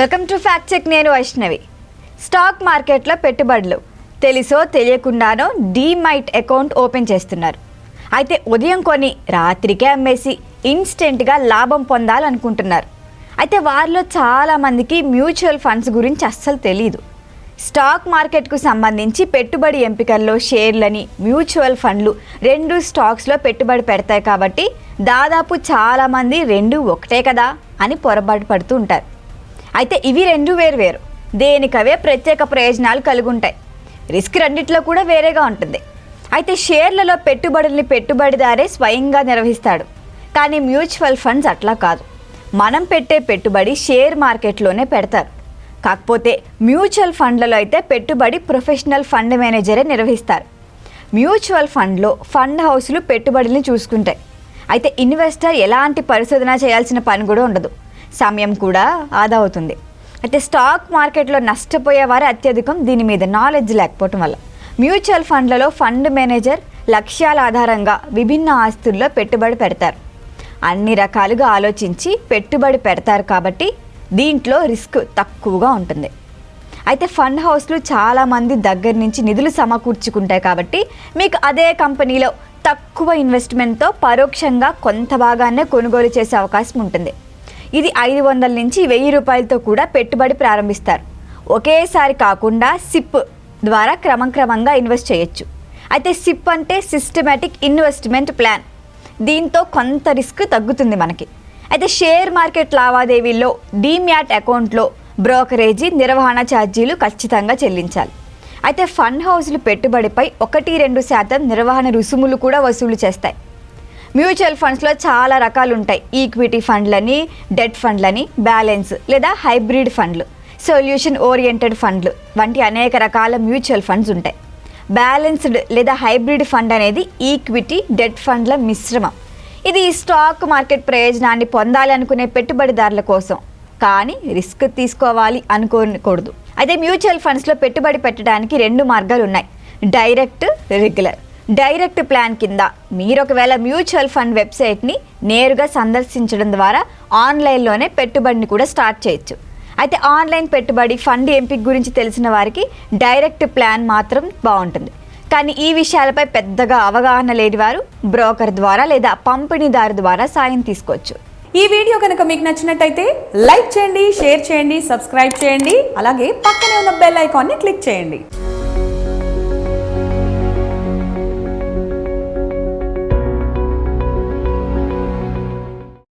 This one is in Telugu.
వెల్కమ్ టు ఫ్యాక్ట్ చెక్ నేను వైష్ణవి. స్టాక్ మార్కెట్లో పెట్టుబడులు. తెలుసో తెలియకుండానో డీమైట్ అకౌంట్ ఓపెన్ చేస్తున్నారు. అయితే ఉదయం కొని రాత్రికే అమ్మేసి ఇన్స్టెంట్గా లాభం పొందాలనుకుంటున్నారు. అయితే వారిలో చాలామందికి మ్యూచువల్ ఫండ్స్ గురించి అస్సలు తెలియదు స్టాక్ మార్కెట్కు సంబంధించి పెట్టుబడి ఎంపికల్లో షేర్లని మ్యూచువల్ ఫండ్లు రెండు స్టాక్స్లో పెట్టుబడి పెడతాయి కాబట్టి దాదాపు చాలామంది రెండు ఒకటే కదా అని పొరపాటు పడుతూ ఉంటారు. అయితే ఇవి రెండు వేరు వేరు. దేనికవే ప్రత్యేక ప్రయోజనాలు కలిగి ఉంటాయి రిస్క్ రెండిట్లో కూడా వేరేగా ఉంటుంది. అయితే షేర్లలో పెట్టుబడుల్ని పెట్టుబడిదారే స్వయంగా నిర్వహిస్తాడు. కానీ మ్యూచువల్ ఫండ్స్ అట్లా కాదు. మనం పెట్టే పెట్టుబడి షేర్ మార్కెట్లోనే పెడతారు. కాకపోతే మ్యూచువల్ ఫండ్లలో అయితే పెట్టుబడి ప్రొఫెషనల్ ఫండ్ మేనేజరే నిర్వహిస్తారు. మ్యూచువల్ ఫండ్లో ఫండ్ హౌస్లు పెట్టుబడుల్ని చూసుకుంటాయి. అయితే ఇన్వెస్టర్ ఎలాంటి పరిశోధన చేయాల్సిన పని కూడా ఉండదు. సమయం కూడా ఆదా అవుతుంది. అయితే స్టాక్ మార్కెట్లో నష్టపోయే వారు అత్యధికం దీని మీద నాలెడ్జ్ లేకపోవటం వల్ల. మ్యూచువల్ ఫండ్లలో ఫండ్ మేనేజర్ లక్ష్యాల ఆధారంగా విభిన్న ఆస్తుల్లో పెట్టుబడి పెడతారు. అన్ని రకాలుగా ఆలోచించి పెట్టుబడి పెడతారు కాబట్టి దీంట్లో రిస్క్ తక్కువగా ఉంటుంది. అయితే ఫండ్ హౌస్లు చాలామంది దగ్గర నుంచి నిధులు సమకూర్చుకుంటాయి కాబట్టి మీకు అదే కంపెనీలో తక్కువ ఇన్వెస్ట్మెంట్తో పరోక్షంగా కొంత భాగాన్నే కొనుగోలు చేసే అవకాశం ఉంటుంది. ఇది ఐదు వందల నుంచి వెయ్యి రూపాయలతో కూడా పెట్టుబడి ప్రారంభిస్తారు. ఒకేసారి కాకుండా సిప్ ద్వారా క్రమక్రమంగా ఇన్వెస్ట్ చేయొచ్చు. అయితే సిప్ అంటే సిస్టమేటిక్ ఇన్వెస్ట్మెంట్ ప్లాన్. దీంతో కొంత రిస్క్ తగ్గుతుంది మనకి. అయితే షేర్ మార్కెట్ లావాదేవీల్లో డీమ్యాట్ అకౌంట్లో బ్రోకరేజీ నిర్వహణ ఛార్జీలు ఖచ్చితంగా చెల్లించాలి. అయితే ఫండ్ హౌస్లు పెట్టుబడిపై ఒకటి రెండు శాతం నిర్వహణ రుసుములు కూడా వసూలు చేస్తాయి. మ్యూచువల్ ఫండ్స్లో చాలా రకాలు ఉంటాయి. ఈక్విటీ ఫండ్లని డెట్ ఫండ్లని బ్యాలెన్స్ లేదా హైబ్రిడ్ ఫండ్లు సొల్యూషన్ ఓరియంటెడ్ ఫండ్లు వంటి అనేక రకాల మ్యూచువల్ ఫండ్స్ ఉంటాయి. బ్యాలెన్స్డ్ లేదా హైబ్రిడ్ ఫండ్ అనేది ఈక్విటీ డెట్ ఫండ్ల మిశ్రమం. ఇది స్టాక్ మార్కెట్ ప్రయోజనాన్ని పొందాలి అనుకునే పెట్టుబడిదారుల కోసం. కానీ రిస్క్ తీసుకోవాలి అనుకోకూడదు. అయితే మ్యూచువల్ ఫండ్స్లో పెట్టుబడి పెట్టడానికి రెండు మార్గాలు ఉన్నాయి. Direct regular. డైరెక్ట్ ప్లాన్ కింద. మీరు ఒకవేళ మ్యూచువల్ ఫండ్ వెబ్సైట్ని నేరుగా సందర్శించడం ద్వారా ఆన్లైన్లోనే పెట్టుబడిని కూడా స్టార్ట్ చేయొచ్చు. అయితే ఆన్లైన్ పెట్టుబడి ఫండ్ ఎంపిక గురించి తెలిసిన వారికి డైరెక్ట్ ప్లాన్ మాత్రం బాగుంటుంది కానీ ఈ విషయాలపై పెద్దగా అవగాహన లేని వారు బ్రోకర్ ద్వారా లేదా పంపిణీదారు ద్వారా సాయం తీసుకోవచ్చు. ఈ వీడియో కనుక మీకు నచ్చినట్టయితే లైక్ చేయండి షేర్ చేయండి సబ్స్క్రైబ్ చేయండి అలాగే పక్కనే ఉన్న బెల్ ఐకాన్ని క్లిక్ చేయండి.